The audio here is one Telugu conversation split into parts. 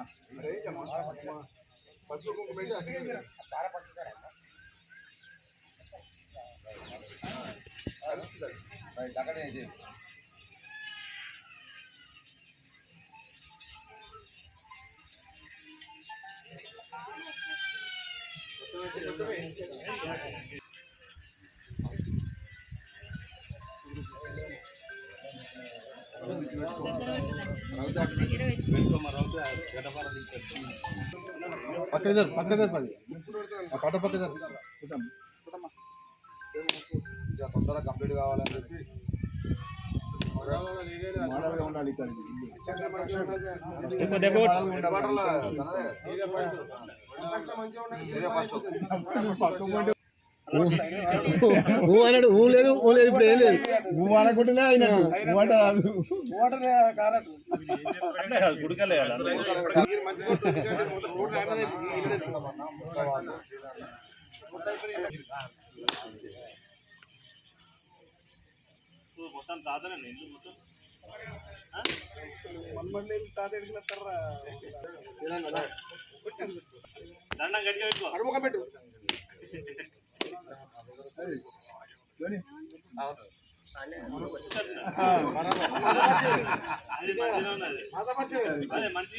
अरे जमा बस लोगों को भेजा है बारह पक्के का रहता लकड़े जी Thank you. పక్కన జరు పక్కన జరు పది ఆ పట్ట పక్క జరు తొందరగా కంప్లీట్ కావాలని చెప్పి మోడల్గా ఉండాలి ఇక్కడ ఊ. అన్నాడు. ఊ లేదు ఊ లేదు ఇప్పుడు ఏం లేదు. ఊ అనకుంటేనే అయినట్టు ఊ అంటే రాదు. మొత్తం కాదనండి ఇల్లు మొత్తం దండం గట్టిగా పెట్టుకో. అది మంచిగా మనిషి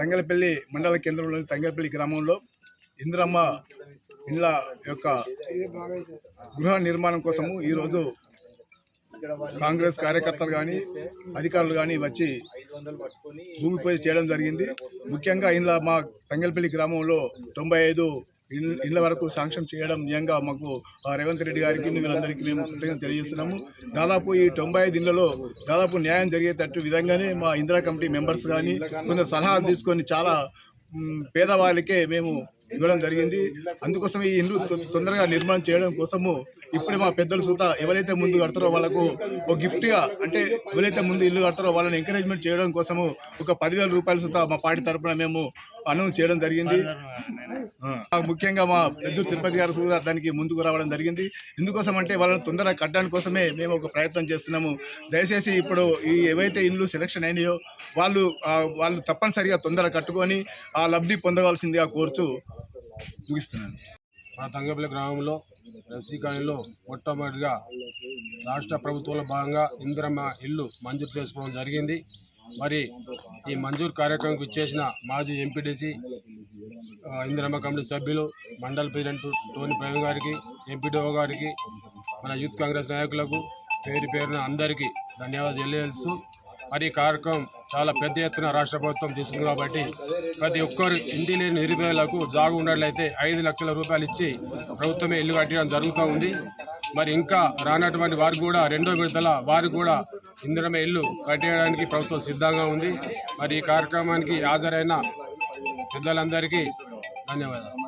తంగలపల్లి మండల కేంద్రంలోని తంగలపల్లి గ్రామంలో ఇంద్రమ్మ ఇళ్ళ యొక్క గృహ నిర్మాణం కోసము ఈరోజు కాంగ్రెస్ కార్యకర్తలు కానీ అధికారులు కానీ వచ్చి భూమి పూజ చేయడం జరిగింది. ముఖ్యంగా ఇందులో మా తంగలపల్లి గ్రామంలో తొంభై ఐదు ఇళ్ళ వరకు శాంక్షన్ చేయడం నిజంగా మాకు ఆ, రేవంత్ రెడ్డి గారికి వీళ్ళందరికీ మేము కృతజ్ఞత తెలియజేస్తున్నాము. దాదాపు ఈ తొంభై ఐదు ఇళ్ళలో దాదాపు న్యాయం జరిగేటట్టు విధంగానే మా ఇందిరా కమిటీ మెంబర్స్ కానీ కొంచెం సలహాలు తీసుకొని చాలా పేదవాళ్ళకే మేము ఇవ్వడం జరిగింది. అందుకోసం ఈ ఇల్లు తొందరగా నిర్మాణం చేయడం కోసము ఇప్పుడే మా పెద్దలు సుత ఎవరైతే ముందు కడతారో వాళ్ళకు ఒక గిఫ్ట్గా అంటే ఎవరైతే ముందు ఇల్లు కడతారో వాళ్ళని ఎంకరేజ్మెంట్ చేయడం కోసము ఒక పదివేల రూపాయల సుత మా పార్టీ తరపున మేము అనౌన్స్ చేయడం జరిగింది. ముఖ్యంగా మా పెద్ద తిరుపతి గారు కూడా దానికి ముందుకు రావడం జరిగింది. ఎందుకోసం అంటే వాళ్ళని తొందరగా కట్టడానికి కోసమే మేము ఒక ప్రయత్నం చేస్తున్నాము. దయచేసి ఇప్పుడు ఈ ఏవైతే ఇల్లు సెలెక్షన్ అయినాయో వాళ్ళు వాళ్ళు తప్పనిసరిగా తొందరగా కట్టుకొని ఆ లబ్ధి పొందవలసిందిగా కోరుచు ముగిస్తున్నాను. మా తంగపల్లి గ్రామంలో ఎస్సీ కాలనీలో మొట్టమొదటిగా రాష్ట్ర ప్రభుత్వంలో భాగంగా ఇందిరమ్మ ఇల్లు మంజూరు చేసుకోవడం జరిగింది. మరి ఈ మంజూరు కార్యక్రమంకి ఇచ్చేసిన మాజీ ఎంపీటీసీ ఇందిరమ్మ కమిటీ సభ్యులు మండల ప్రెసిడెంట్ టోని ప్రవీణ్ గారికి ఎంపీడీఓ గారికి మన యూత్ కాంగ్రెస్ నాయకులకు పేరు పేరున అందరికీ ధన్యవాదాలు తెలియజేస్తూ మరి ఈ కార్యక్రమం చాలా పెద్ద ఎత్తున రాష్ట్ర ప్రభుత్వం తీసుకుంది కాబట్టి ప్రతి ఒక్కరు ఇంటి లేని నిరుపేదలకు జాగు ఉన్నట్లయితే ఐదు లక్షల రూపాయలు ఇచ్చి ప్రభుత్వమే ఇల్లు కట్టడం జరుగుతూ ఉంది. మరి ఇంకా రానటువంటి వారికి కూడా రెండో విడతల వారికి కూడా ఇందిరమే ఇల్లు కట్టేయడానికి ప్రభుత్వం సిద్ధంగా ఉంది. మరి ఈ కార్యక్రమానికి హాజరైన పెద్దలందరికీ ధన్యవాదాలు.